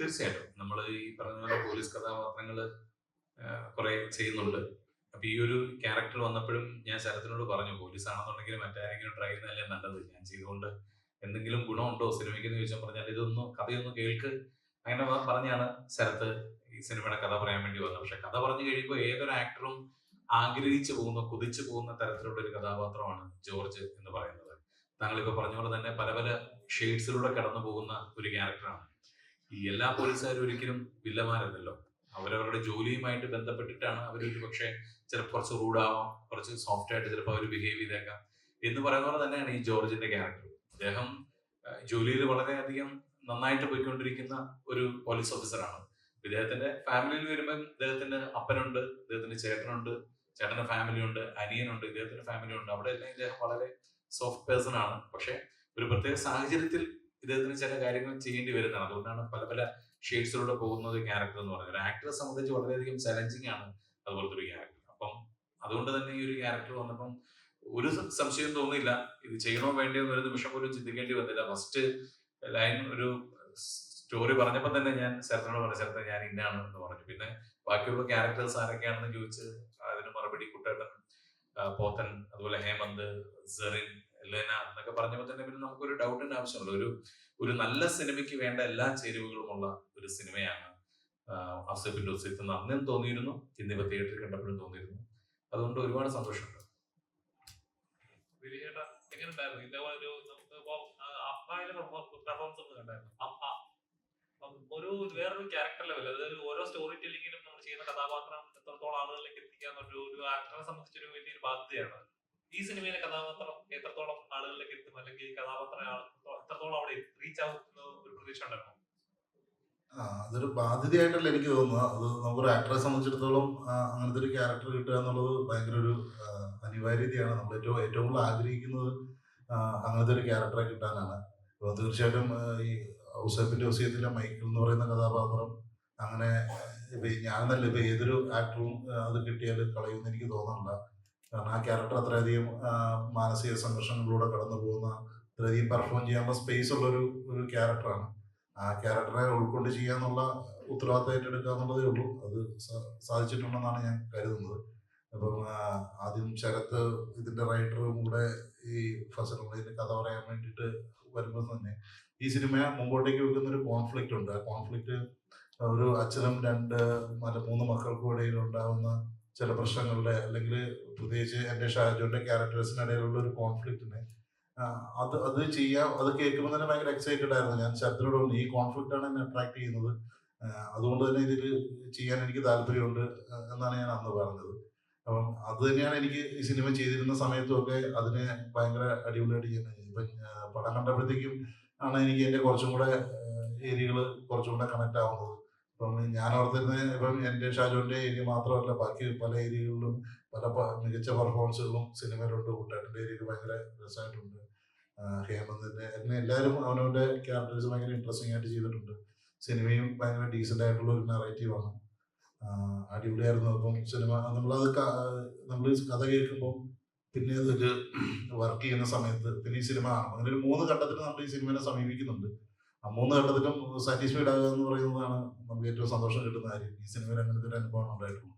തീർച്ചയായിട്ടും. നമ്മൾ ഈ പറഞ്ഞ പോലെ പോലീസ് കഥാപാത്രങ്ങൾ കുറെ ചെയ്യുന്നുണ്ട്. അപ്പൊ ഈ ഒരു ക്യാരക്ടർ വന്നപ്പോഴും ഞാൻ ശരത്തിനോട് പറഞ്ഞു പോലീസ് ആണെന്നുണ്ടെങ്കിൽ മറ്റാരെങ്കിലും ട്രൈ ചെയ്യുന്നതല്ലേ നല്ലത്. ഞാൻ ചെയ്തുകൊണ്ട് എന്തെങ്കിലും ഗുണമുണ്ടോ സിനിമയ്ക്ക് എന്ന് ചോദിച്ചാൽ പറഞ്ഞാൽ ഇതൊന്നും കഥയൊന്നും കേൾക്ക്. അങ്ങനെ പറഞ്ഞാണ് ശരത്ത് ഈ സിനിമയുടെ കഥ പറയാൻ വേണ്ടി വന്നത്. പക്ഷെ കഥ പറഞ്ഞു കഴിയുമ്പോൾ ഏതൊരു ആക്ടറും ആഗ്രഹിച്ചു പോകുന്ന കുതിച്ചു പോകുന്ന തരത്തിലുള്ള ഒരു കഥാപാത്രമാണ് ജോർജ് എന്ന് പറയുന്നത്. താങ്കളിപ്പോ പറഞ്ഞ പോലെ തന്നെ പല പല ഷെയ്ഡ്സിലൂടെ കടന്നു പോകുന്ന ഒരു ക്യാരക്ടറാണ്. ഈ എല്ലാ പോലീസുകാരും ഒരിക്കലും വില്ലമാരല്ലല്ലോ അവരവരുടെ ജോലിയുമായിട്ട് ബന്ധപ്പെട്ടിട്ടാണ് അവർ ഒരു പക്ഷേ ചിലപ്പോൾ കുറച്ച് റൂഡാവാം കുറച്ച് സോഫ്റ്റ് ആയിട്ട് ചിലപ്പോൾ അവർ ബിഹേവ് ചെയ്തേക്കാം. എന്ന് പറയുന്ന പോലെ തന്നെയാണ് ഈ ജോർജിന്റെ ക്യാരക്ടർ അദ്ദേഹം ജോലിയിൽ വളരെയധികം നന്നായിട്ട് പോയിക്കൊണ്ടിരിക്കുന്ന ഒരു പോലീസ് ഓഫീസറാണ് ഇദ്ദേഹത്തിന്റെ ഫാമിലിയിൽ വരുമ്പോൾ ഇദ്ദേഹത്തിന്റെ അപ്പനുണ്ട് ഇദ്ദേഹത്തിന്റെ ചേട്ടനുണ്ട് ചേട്ടന്റെ ഫാമിലി ഉണ്ട് അനിയനുണ്ട് ഇദ്ദേഹത്തിന്റെ ഫാമിലി ഉണ്ട്. അവിടെ എല്ലാം ഇദ്ദേഹം വളരെ സോഫ്റ്റ് പേഴ്സൺ ആണ്. പക്ഷെ ഒരു പ്രത്യേക സാഹചര്യത്തിൽ ഇദ്ദേഹത്തിന് ചില കാര്യങ്ങൾ ചെയ്യേണ്ടി വരുന്നതാണ്. അതുകൊണ്ടാണ് പല പല ഷെയ്ഡ്സിലൂടെ പോകുന്ന ഒരു ക്യാരക്ടർ എന്ന് പറയുന്നത്. ആക്ടറെ സംബന്ധിച്ച് വളരെയധികം ചലഞ്ചിങ് ആണ് അതുപോലത്തെ ഒരു ക്യാരക്ടർ അപ്പം അതുകൊണ്ട് തന്നെ ഈ ഒരു ക്യാരക്ടർ വന്നപ്പം ഒരു സംശയം തോന്നിയില്ല. ഇത് ചെയ്യണോ വേണ്ടിയോ എന്നൊരു നിമിഷം പോലും ചിന്തിക്കേണ്ടി വന്നില്ല. ഫസ്റ്റ് ലൈൻ ഒരു സ്റ്റോറി പറഞ്ഞപ്പോൾ തന്നെ ഞാൻ ശരത്തിനോട് പറഞ്ഞു ശരത്തെ ഞാൻ ഇന്നാണ് എന്ന് പറഞ്ഞു. പിന്നെ ബാക്കിയുള്ള ക്യാരക്ടേഴ്സ് ആരൊക്കെയാണെന്ന് ചോദിച്ച് അതിന് മറുപടി കുട്ടേട്ടൻ പോത്തൻ അതുപോലെ ഹേമന്ത് സെറിൻ ലെന എന്നൊക്കെ പറഞ്ഞപ്പോൾ തന്നെ പിന്നെ നമുക്കൊരു ഡൗട്ടിന്റെ ആവശ്യമുള്ള ഒരു ഒരു നല്ല സിനിമയ്ക്ക് വേണ്ട എല്ലാ ചേരുവകളുമുള്ള ഒരു സിനിമയാണ് അസഫിന്റെ ഒസിത്ത് എന്ന് അന്നും തോന്നിയിരുന്നു ഇന്നിപ്പോ തിയേറ്ററിൽ കണ്ടപ്പോഴും തോന്നിയിരുന്നു. അതുകൊണ്ട് ഒരുപാട് സന്തോഷമുണ്ട്. വിജയേട്ടാ എങ്ങനെ ഉണ്ടായിരുന്നു ഇതേപോലെ ഒരു നമുക്കിപ്പോ അപ്പായുടെ പെർഫോമൻസ് ഒന്ന് കണ്ടായിരുന്നു. അപ്പ ഒരു വേറൊരു ക്യാരക്ടർ ലെവൽ അതായത് ഓരോ സ്റ്റോറി ടെല്ലിങ്ങിലും നമ്മൾ ചെയ്യുന്ന കഥാപാത്രം എത്രത്തോളം ആളുകളിലേക്ക് എത്തിക്കാൻ ഒരു ഒരു ആക്ടറെ സംബന്ധിച്ചൊരു വലിയൊരു ബാധ്യതയാണ്. ഈ സിനിമയിലെ കഥാപാത്രം എത്രത്തോളം ആളുകളിലേക്ക് എത്തും? അല്ലെങ്കിൽ കഥാപാത്രം എത്രത്തോളം അവിടെ റീച്ച് ആവും ഒരു പ്രതീക്ഷ ഉണ്ടായിരുന്നു? അതൊരു ബാധ്യതയായിട്ടല്ല എനിക്ക് തോന്നുന്നത്. അത് നമുക്കൊരു ആക്ടറെ സംബന്ധിച്ചിടത്തോളം അങ്ങനത്തെ ഒരു ക്യാരക്ടർ കിട്ടുക എന്നുള്ളത് ഭയങ്കര ഒരു അനിവാര്യതയാണ് നമ്മൾ ഏറ്റവും ഏറ്റവും കൂടുതൽ ആഗ്രഹിക്കുന്നത് അങ്ങനത്തെ ഒരു ക്യാരക്ടറെ കിട്ടാനാണ്. അപ്പോൾ തീർച്ചയായിട്ടും ഈ ഔസഫിന്റെ ഒസിയത്തിലെ മൈക്കിൾ എന്ന് പറയുന്ന കഥാപാത്രം അങ്ങനെ ഇപ്പം ഞാനെന്നല്ല ഇപ്പം ഏതൊരു ആക്ടറും അത് കിട്ടിയാൽ കളയുമെന്ന് എനിക്ക് തോന്നുന്നില്ല. കാരണം ആ ക്യാരക്ടർ അത്രയധികം മാനസിക സംഘർഷങ്ങളിലൂടെ കടന്നു പോകുന്ന അത്രയധികം പെർഫോം ചെയ്യാനുള്ള സ്പേസ് ഉള്ള ഒരു ഒരു ക്യാരക്ടറാണ് ആ ക്യാരക്ടറെ ഉൾക്കൊണ്ട് ചെയ്യാന്നുള്ള ഉത്തരവാദിത്തം ഏറ്റെടുക്കുക എന്നുള്ളതേ ഉള്ളൂ. അത് സാധിച്ചിട്ടുണ്ടെന്നാണ് ഞാൻ കരുതുന്നത്. അപ്പം ആദ്യം ശരത്ത് ഇതിന്റെ റൈറ്ററും കൂടെ ഈ ഫസലുള്ളതിന്റെ കഥ പറയാൻ വേണ്ടിയിട്ട് വരുമ്പോൾ തന്നെ ഈ സിനിമ മുമ്പോട്ടേക്ക് വെക്കുന്ന ഒരു കോൺഫ്ലിക്റ്റ് ഉണ്ട്. ആ കോൺഫ്ലിക്റ്റ് ഒരു അച്ഛനും രണ്ട് മറ്റേ മൂന്ന് മക്കൾക്കും ഇടയിൽ ഉണ്ടാകുന്ന ചില പ്രശ്നങ്ങളുടെ അല്ലെങ്കിൽ പ്രത്യേകിച്ച് എന്റെ ഷാജുവിന്റെ ക്യാരക്ടേഴ്സിനിടയിലുള്ള ഒരു കോൺഫ്ലിക്റ്റിനെ അത് അത് ചെയ്യാം അത് കേൾക്കുമ്പോൾ തന്നെ ഭയങ്കര എക്സൈറ്റഡ് ആയിരുന്നു. ഞാൻ ശബ്ദത്തോട് പറഞ്ഞു ഈ കോൺഫ്ലിക്റ്റ് ആണ് എന്നെ അട്രാക്ട് ചെയ്യുന്നത്. അതുകൊണ്ട് തന്നെ ഇതിൽ ചെയ്യാൻ എനിക്ക് താല്പര്യമുണ്ട് എന്നാണ് ഞാൻ അന്ന് പറഞ്ഞത്. അപ്പം അത് തന്നെയാണ് എനിക്ക് ഈ സിനിമ ചെയ്തിരുന്ന സമയത്തുമൊക്കെ അതിനെ ഭയങ്കര അടിപൊളിയായിട്ട് കഴിഞ്ഞത്. ഇപ്പം പടം കണ്ടപ്പോഴത്തേക്കും ആണ് എനിക്ക് എന്റെ കുറച്ചും കൂടെ ഏരിയകൾ കുറച്ചും കൂടെ കണക്ട് ആവുന്നത്. ഇപ്പം ഞാൻ ഓർത്തിരുന്നത് ഇപ്പം എന്റെ ഷാജുവിന്റെ ഏരിയ മാത്രമല്ല ബാക്കി പല ഏരിയകളിലും പല മികച്ച പെർഫോമൻസുകളും സിനിമയിലുണ്ട്. കുട്ടേട്ടന്റെ ഏരിയയിൽ ഭയങ്കര രസമായിട്ടുണ്ട്. ഹേമന്തിന്റെ എന്നെ എല്ലാവരും അവനവന്റെ ക്യാരക്ടേഴ്സ് ഭയങ്കര ഇൻട്രസ്റ്റിംഗ് ആയിട്ട് ചെയ്തിട്ടുണ്ട്. സിനിമയും ഭയങ്കര ഡീസന്റ് ആയിട്ടുള്ള ഒരു നറേറ്റീവ് ആണ്. ആ, അടിപൊളിയായിരുന്നു. അപ്പം സിനിമ നമ്മളത് നമ്മൾ കഥ കേൾക്കുമ്പോൾ പിന്നെ അതൊരു വർക്ക് ചെയ്യുന്ന സമയത്ത് പിന്നെ ഈ സിനിമ കാണും അങ്ങനെ ഒരു മൂന്ന് ഘട്ടത്തിൽ നമ്മൾ ഈ സിനിമയെ സമീപിക്കുന്നുണ്ട്. മൂന്ന് ഘട്ടത്തിലും സാറ്റിസ്ഫൈഡ് ആകുക എന്ന് പറയുന്നതാണ് നമുക്ക് ഏറ്റവും സന്തോഷം കിട്ടുന്ന കാര്യം. ഈ സിനിമയിൽ അങ്ങനത്തെ ഒരു അനുഭവം ഉണ്ടായിട്ടുള്ളൂ